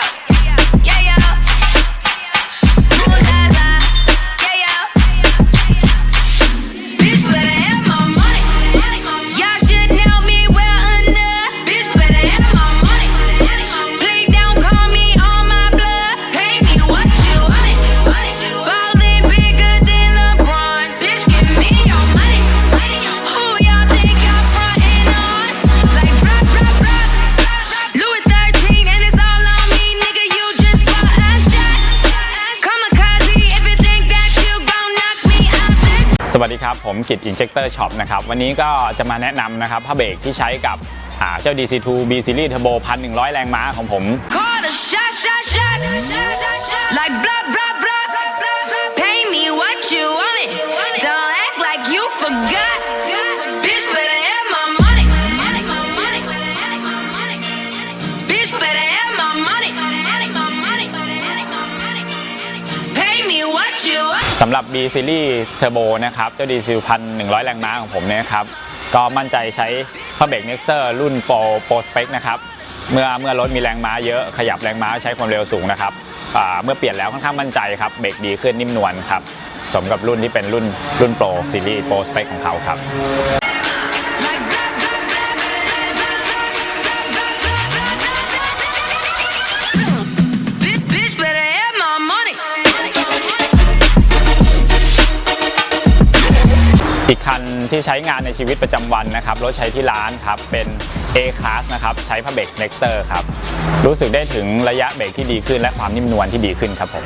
yeah. วัสดีครับ ผมกิจ Injector Shop นะครับ วันนี้ก็จะมาแนะนำนะครับผ้าเบรกที่ใช้กับเจ้า DC2 B Series Turbo 1,100 แรงม้าของผม Call สำหรับ B Series Turbo นะครับเจ้า DC 1,100 แรงม้าของผมเนี่ยครับก็มั่นใจใช้ผ้าเบรกเน็กเตอร์รุ่น Pro Pro Spec นะครับเมื่อเมื่อรถมีแรงม้าเยอะขยับแรงม้าใช้ความเร็วสูงนะครับเมื่อเปลี่ยนแล้วค่อนข้างมั่นใจครับเบรกดีขึ้นนิ่มนวลครับสมกับรุ่นที่เป็นรุ่นรุ่น Pro Series Pro Spec ของเขาครับ อีกคันที่ใช้งานในชีวิตประจำวันนะครับรถใช้ที่ร้านครับเป็น A Class นะครับใช้ผ้าเบรก Nexter ครับรู้สึกได้ถึงระยะเบรกที่ดีขึ้น และความนิ่มนวลที่ดีขึ้นครับผม